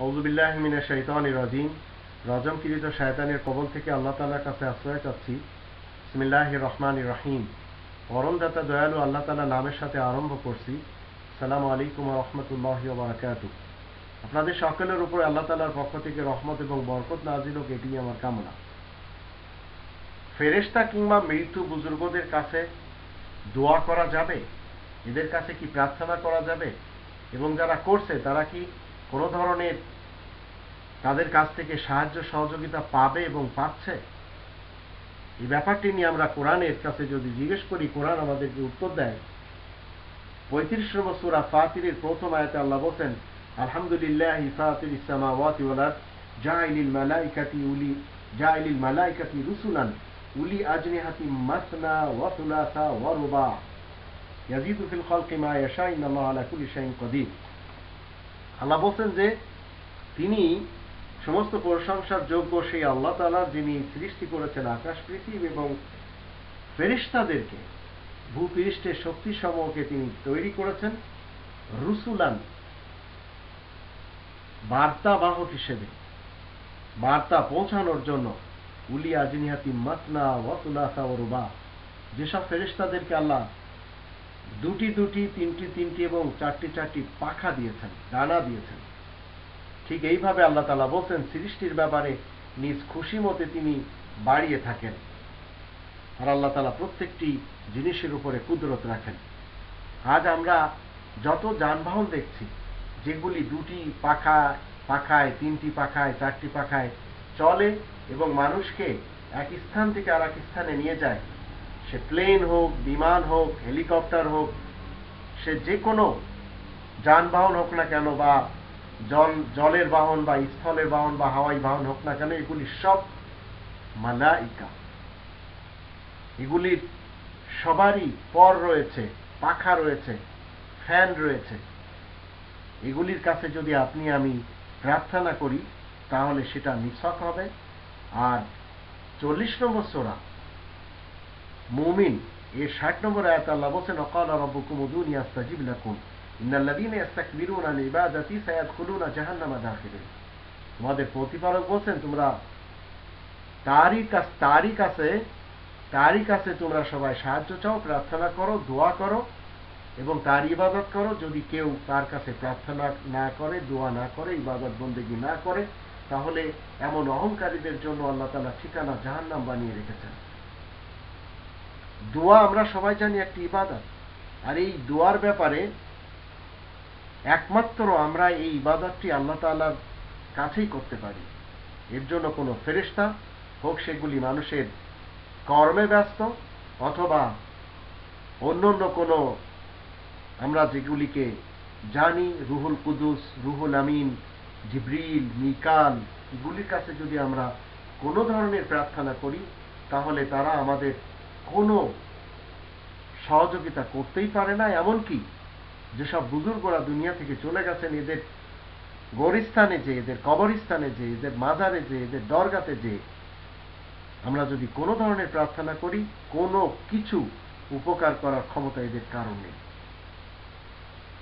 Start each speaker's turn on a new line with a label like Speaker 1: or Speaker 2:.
Speaker 1: হৌজুবিল্লাহমিনা শৈতান রাজিম। রজমকৃত শয়তানের কবল থেকে আল্লাহ তালার কাছে আশ্রয় চাচ্ছি। রহমান রহিম। পরমদাতা দয়ালু আল্লাহ তালা নামের সাথে আরম্ভ করছি। সালাম আলাইকুম রহমতুল্লাহ আপনাদের সকলের উপরে আল্লাহ তালার পক্ষ থেকে রহমত এবং বরকত নাজিল এটি আমার কামনা। ফেরেশতা কিংবা মৃত্যু বুজুর্গদের কাছে দোয়া করা যাবে? এদের কাছে কি প্রার্থনা করা যাবে? এবং যারা করছে, তারা কি কোনো ধরনের তাদের কাছ থেকে সাহায্য, সহযোগিতা পাবে এবং পাচ্ছে? এই ব্যাপারটি নিয়ে আমরা কোরআনের কাছে যদি জিজ্ঞেস করি, কোরআন আমাদেরকে উত্তর দেয়। পঁয়ত্রিশ নম্বর সুরা ফাতিরের প্রথম আয়াতে আল্লাহ বলছেন, আলহামদুলিল্লাহ ফাতির ইসলামাওয়াতি ওয়াল আরদ জাইলিল মালাইকাতি উলি মালাইকাতি রুসুলান, উলি মাসনা ইয়াজিদু ফিল মা আলা আল্লাহ বলছেন যে তিনি সমস্ত প্রশংসার যোগ্য সেই আল্লাহ তালা যিনি সৃষ্টি করেছেন আকাশ, পৃথিবী এবং ফেরিস্তাদেরকে ভূপৃষ্ঠের শক্তি সমূহকে তিনি তৈরি করেছেন রুসুলান, বার্তাবাহক হিসেবে। বার্তা পৌঁছানোর জন্য উলি আজিনিহাতি মাতনা ওয়াতুলাসা ও রুবা, যেসব ফেরিস্তাদেরকে আল্লাহ দুটি দুটি, তিনটি তিনটি এবং চারটি চারটি পাখা দিয়েছেন, ডানা দিয়েছেন। ঠিক এইভাবে আল্লাহ তালা বলছেন, সৃষ্টির ব্যাপারে নিজ খুশি মতে তিনি বাড়িয়ে থাকেন। আর আল্লাহ তালা প্রত্যেকটি জিনিসের উপরে কুদরত রাখেন। আজ আমরা যত যানবাহন দেখছি, যেগুলি দুটি পাখা, পাখায়, তিনটি পাখায়, চারটি পাখায় চলে এবং মানুষকে এক স্থান থেকে আর এক স্থানে নিয়ে যায় সে প্লেন হোক, বিমান হোক, হেলিকপ্টার হোক, সে যে কোনো যানবাহন হোক না কেন বা জল, জলের বাহন বা স্থলের বাহন বা হাওয়াই বাহন হোক না কেন, এগুলি সব মালাইকা। এগুলির সবারই পর রয়েছে, পাখা রয়েছে, ফ্যান রয়েছে। এগুলির কাছে যদি আপনি, আমি প্রার্থনা করি, তাহলে সেটা নিছক হবে। আর চল্লিশ নম্বর সোরা মুমিন। এর ষাট নম্বর আয়াত আল্লাহ বলছেন অকাল রব্বুকুম উদুনি আস্তাজিব লাকুম। ইন্নাল্লাযীনা ইস্তাকবিরুনা আন ইবাদাতি সায়াদখুলুনা জাহান্নামা দাখিলিন। তোমাদের প্রতিপালক বলছেন, তোমরা তারই কাছ তারই কাছে তারই কাছে তোমরা সবাই সাহায্য চাও, প্রার্থনা করো, দোয়া করো এবং তার ইবাদত করো। যদি কেউ তার কাছে প্রার্থনা না করে, দোয়া না করে, ইবাদত বন্দেগি না করে, তাহলে এমন অহংকারীদের জন্য আল্লাহ তালা ঠিকানা জাহান্নাম বানিয়ে রেখেছেন। দোয়া আমরা সবাই জানি একটি ইবাদত। আর এই দোয়ার ব্যাপারে একমাত্র আমরা এই ইবাদতটি আল্লাহ তালার কাছেই করতে পারি। এর জন্য কোনো ফেরিস্তা হোক সেগুলি মানুষের কর্মে ব্যস্ত অথবা অন্য অন্য কোনো আমরা যেগুলিকে জানি, রুহুল কুদুস, রুহুল আমিন, জিব্রিল, মিকাল, এগুলির কাছে যদি আমরা কোনো ধরনের প্রার্থনা করি, তাহলে তারা আমাদের কোনো সহযোগিতা করতেই পারে না, এমনকি যেসব বুজুর্গরা দুনিয়া থেকে চলে গেছেন, এদের গরিস্থানে যে, এদের কবরস্থানে যে, এদের মাজারে যে, এদের দরগাতে যে, আমরা যদি কোনো ধরনের প্রার্থনা করি, কোনো কিছু উপকার করার ক্ষমতা এদের কারণ নেই।